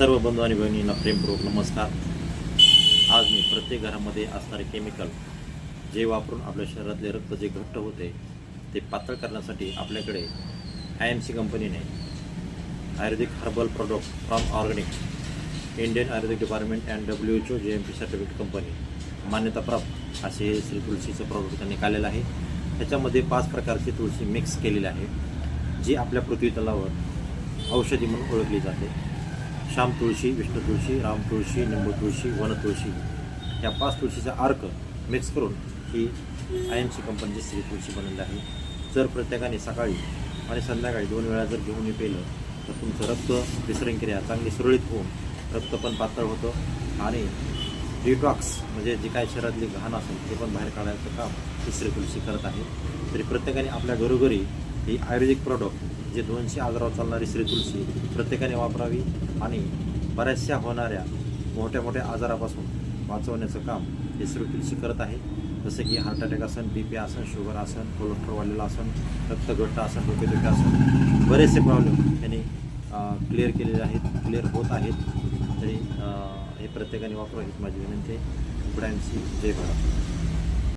सर्व बंधू आणि बहिणींना प्रेमपूर्वक नमस्कार. आज मी प्रत्येक घरामध्ये असणारे केमिकल जे वापरून आपल्या शरीरातले रक्त जे घट्ट होते ते पातळ करण्यासाठी आपल्याकडे आय एम सी कंपनीने ayurvedic herbal product from organic Indian ayurvedic department and W H O J M P certificate company मान्यताप्राप्त असे हे श्री तुळशीचं प्रोडक्ट त्यांनी काढलेलं आहे. त्याच्यामध्ये पाच प्रकारची तुळशी मिक्स केलेली आहे जी आपल्या पृथ्वी तलावर औषधी म्हणून ओळखली जाते. श्याम तुळशी विष्णू तुळशी राम तुळशी निंबू तुळशी वन तुळशी. या पाच तुळशीचा अर्क मिक्स करून ही आय एम सी कंपनीची श्री तुळशी बनवली आहे. जर प्रत्येकाने सकाळी आणि संध्याकाळी दोन वेळा जर घेऊन हे पेलं तर तुमचं रक्त विसरणक्रिया चांगली सुरळीत होऊन रक्त पण पातळ होतं आणि डिटॉक्स म्हणजे जी काय शरीरातली घाण असेल ते पण बाहेर काढायचं काम ही श्री तुळशी करत आहे. तरी प्रत्येकाने आपल्या घरोघरी ही आयुर्वेदिक प्रॉडक्ट जे दोनशे आजारावर चालणारी श्री तुळशी प्रत्येकाने वापरावी आणि बऱ्याचशा होणाऱ्या मोठ्या मोठ्या आजारापासून वाचवण्याचं काम हे श्री तुळशी करत आहे. जसं की हार्ट अटॅक असन बी पी असन शुगर असन कोलेस्ट्रॉल वाढलेलं असन रक्तगट्ट असन डोकेदुखी असन बरेचसे प्रॉब्लेम त्यांनी क्लिअर केलेले आहेत क्लिअर होत आहेत. तरी हे प्रत्येकाने वापरावं ही माझी विनंती आहे. जय भारत.